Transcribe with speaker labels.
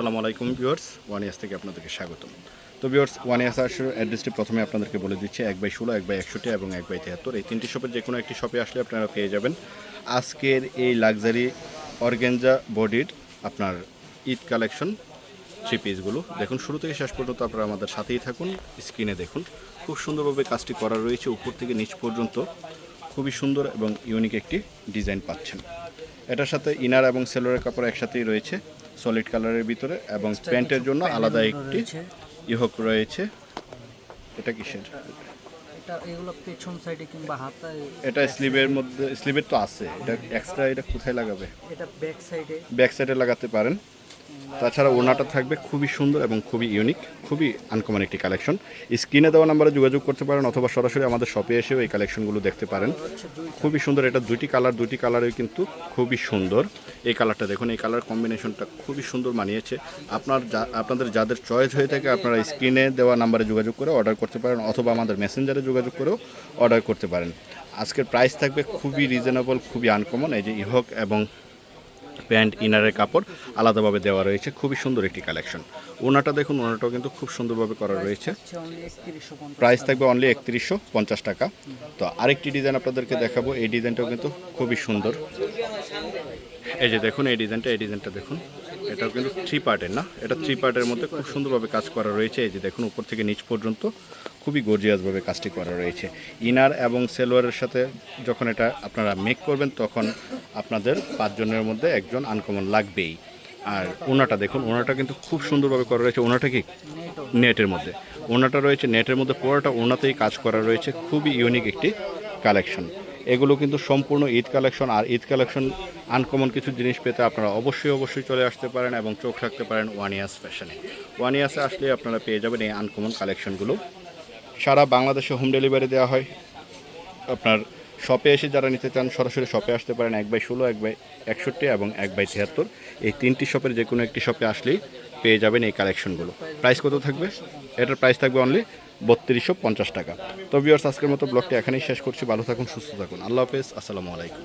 Speaker 1: আসসালামু আলাইকুম viewers one years থেকে আপনাদেরকে স্বাগতম। তো ভিউয়ার্স ওয়ান ইয়ার্স আসার অ্যাড্রেসটি প্রথমে আপনাদেরকে বলে দিচ্ছি, এক বাই ষোলো, এক বাই একষট্টি এবং এক বাই তিয়াত্তর। এই তিনটি শপের যে কোনো একটি শপে আসলে আপনারা পেয়ে যাবেন। আজকের এই লাক্সারি অর্গেঞ্জা বডির আপনার ঈদ কালেকশন থ্রি পিসগুলো দেখুন, শুরু থেকে শেষ পর্যন্ত আপনারা আমাদের সাথেই থাকুন, স্ক্রিনে দেখুন। খুব সুন্দরভাবে কাজটি করা রয়েছে, উপর থেকে নিচ পর্যন্ত। খুবই সুন্দর এবং ইউনিক একটি ডিজাইন পাচ্ছেন। এটার সাথে ইনার এবং সেলোরের কাপড় একসাথেই রয়েছে সলিড কালারের ভিতরে এবং প্যান্টের জন্য আলাদা একটি ইহক রয়েছে। এটা কিসের?
Speaker 2: এটা এগুলো পেছন সাইডে কিংবা হাতায়
Speaker 1: এটা স্লিভের মধ্যে স্লিভের তো আছে এটা এক্সট্রা এটা কোথায় লাগাবে?
Speaker 2: এটা ব্যাক সাইডে
Speaker 1: ব্যাক সাইডে লাগাতে পারেন। তাছাড়া ওনাটা থাকবে খুবই সুন্দর এবং খুবই ইউনিক খুবই আনকমন একটি কালেকশন স্ক্রিনে দেওয়া নাম্বারে যোগাযোগ করতে পারেন অথবা সরাসরি আমাদের শপে এসেও এই কালেকশনগুলো দেখতে পারেন। খুবই সুন্দর, এটা দুইটি কালার দুইটি কালারই কিন্তু খুবই সুন্দর। এই কালারটা দেখুন, এই কালার কম্বিনেশনটা খুবই সুন্দর মানিয়েছে। আপনার যা, আপনাদের যাদের চয়েস হয়ে থাকে, আপনারা স্ক্রিনে দেওয়া নাম্বারে যোগাযোগ করে অর্ডার করতে পারেন অথবা আমাদের মেসেঞ্জারে যোগাযোগ করেও অর্ডার করতে পারেন। আজকের প্রাইস থাকবে খুবই রিজনেবল খুবই আনকমন এই যে ইহক এবং প্যান্ট, ইনারের কাপড় আলাদাভাবে দেওয়া রয়েছে। খুবই সুন্দর একটি কালেকশন। ওনাটা দেখুন, ওনাটাও কিন্তু খুব সুন্দরভাবে করা রয়েছে। প্রাইস থাকবে অনলি একত্রিশশো পঞ্চাশ টাকা। তো আরেকটি ডিজাইন আপনাদেরকে দেখাবো। এই ডিজাইনটাও কিন্তু খুবই সুন্দর। এই যে দেখুন, এই ডিজাইনটা এই ডিজাইনটা দেখুন। এটাও কিন্তু থ্রি পার্টের না? এটা থ্রি পার্টের মধ্যে খুব সুন্দরভাবে কাজ করা রয়েছে। এই যে দেখুন, উপর থেকে নিচ পর্যন্ত খুবই গর্জিয়াসভাবে কাজটি করা রয়েছে। ইনার এবং সেলোয়ারের সাথে যখন এটা আপনারা মেক করবেন, তখন আপনাদের পাঁচজনের মধ্যে একজন আনকমন লাগবেই। আর ওনাটা দেখুন, ওনাটা কিন্তু খুব সুন্দরভাবে করা রয়েছে। ওনাটা কি? নেটের মধ্যে। ওনাটা রয়েছে নেটের মধ্যে, পুরোটা ওনাতেই কাজ করা রয়েছে। খুবই ইউনিক একটি কালেকশন এগুলো কিন্তু সম্পূর্ণ ঈদ কালেকশন আর ঈদ কালেকশন আনকমন কিছু জিনিস পেতে আপনারা অবশ্যই অবশ্যই চলে আসতে পারেন এবং চোখ রাখতে পারেন ওয়ান ইয়ার্স ফ্যাশনে ওয়ান ইয়ার্সে আসলে আপনারা পেয়ে যাবেন এই আনকমন কালেকশনগুলো সারা বাংলাদেশে হোম ডেলিভারি দেওয়া হয়। আপনার শপে এসে যারা নিতে চান, সরাসরি শপে আসতে পারেন এক বাই ষোলো, এক বাই একষট্টি এবং এক বাই তিয়াত্তর। এই তিনটি শপের যে কোনো একটি শপে আসলেই পেয়ে যাবেন এই কালেকশনগুলো। প্রাইস কত থাকবে? এটার প্রাইস থাকবে অনলি বত্রিশশো পঞ্চাশ টাকা। তো ভিউয়ার্স আজকের মতো ব্লগটি এখানেই শেষ করছি। ভালো থাকুন, সুস্থ থাকুন। আল্লাহ হাফেজ। আসসালামু আলাইকুম।